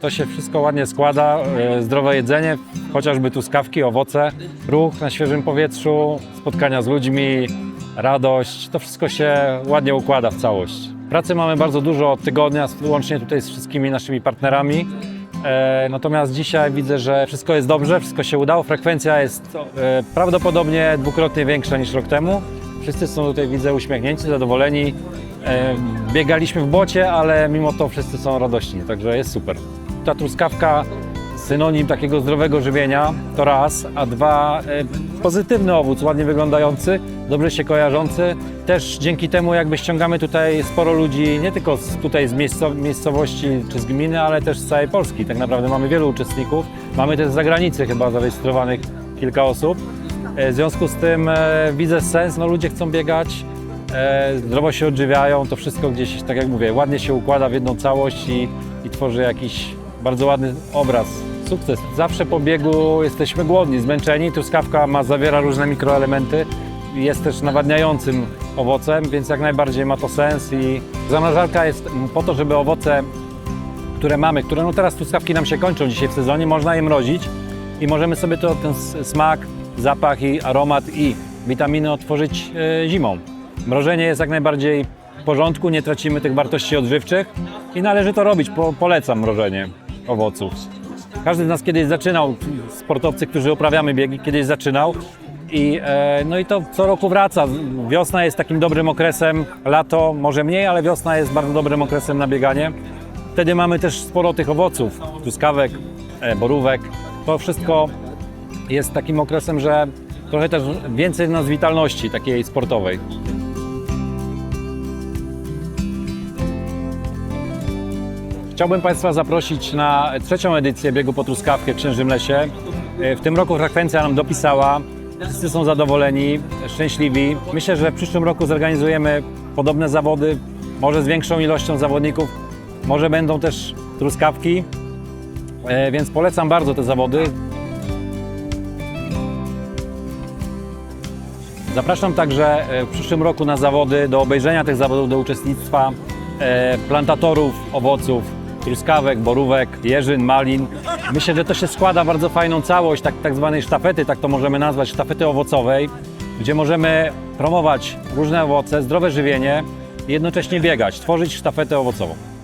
To się wszystko ładnie składa, e, zdrowe jedzenie, chociażby truskawki, owoce, ruch na świeżym powietrzu, spotkania z ludźmi, radość. To wszystko się ładnie układa w całość. Pracy mamy bardzo dużo od tygodnia, łącznie tutaj z wszystkimi naszymi partnerami. E, Natomiast dzisiaj widzę, że wszystko jest dobrze, wszystko się udało. Frekwencja jest e, prawdopodobnie dwukrotnie większa niż rok temu. Wszyscy są tutaj, widzę, uśmiechnięci, zadowoleni. Biegaliśmy w bocie, ale mimo to wszyscy są radośni, także jest super. Ta truskawka, synonim takiego zdrowego żywienia, to raz, a dwa, e, pozytywny owoc, ładnie wyglądający, dobrze się kojarzący. Też dzięki temu jakby ściągamy tutaj sporo ludzi, nie tylko z, tutaj z miejscow- miejscowości czy z gminy, ale też z całej Polski. Tak naprawdę mamy wielu uczestników. Mamy też z zagranicy chyba zarejestrowanych kilka osób. E, W związku z tym e, widzę sens, no ludzie chcą biegać, zdrowo się odżywiają, to wszystko gdzieś, tak jak mówię, ładnie się układa w jedną całość i, i tworzy jakiś bardzo ładny obraz. Sukces. Zawsze po biegu jesteśmy głodni, zmęczeni. Truskawka ma, zawiera różne mikroelementy. Jest też nawadniającym owocem, więc jak najbardziej ma to sens i zamrażarka jest po to, żeby owoce, które mamy, które no teraz truskawki nam się kończą dzisiaj w sezonie, można je mrozić i możemy sobie to, ten smak, zapach i aromat i witaminy otworzyć e, zimą. Mrożenie jest jak najbardziej w porządku, nie tracimy tych wartości odżywczych i należy to robić. Po, polecam mrożenie owoców. Każdy z nas kiedyś zaczynał, sportowcy, którzy uprawiamy biegi, kiedyś zaczynał. I, e, no i to co roku wraca. Wiosna jest takim dobrym okresem, lato może mniej, ale wiosna jest bardzo dobrym okresem na bieganie. Wtedy mamy też sporo tych owoców, truskawek, e, borówek. To wszystko jest takim okresem, że trochę też więcej nas witalności takiej sportowej. Chciałbym Państwa zaprosić na trzecią edycję biegu po truskawkę w Księżym Lesie. E, W tym roku frekwencja nam dopisała. Wszyscy są zadowoleni, szczęśliwi. Myślę, że w przyszłym roku zorganizujemy podobne zawody, może z większą ilością zawodników, może będą też truskawki, E, więc polecam bardzo te zawody. Zapraszam także e, w przyszłym roku na zawody, do obejrzenia tych zawodów, do uczestnictwa plantatorów owoców, truskawek, borówek, jeżyn, malin. Myślę, że to się składa bardzo fajną całość, tak, tak zwanej sztafety, tak to możemy nazwać, sztafety owocowej, gdzie możemy promować różne owoce, zdrowe żywienie i jednocześnie biegać, tworzyć sztafetę owocową.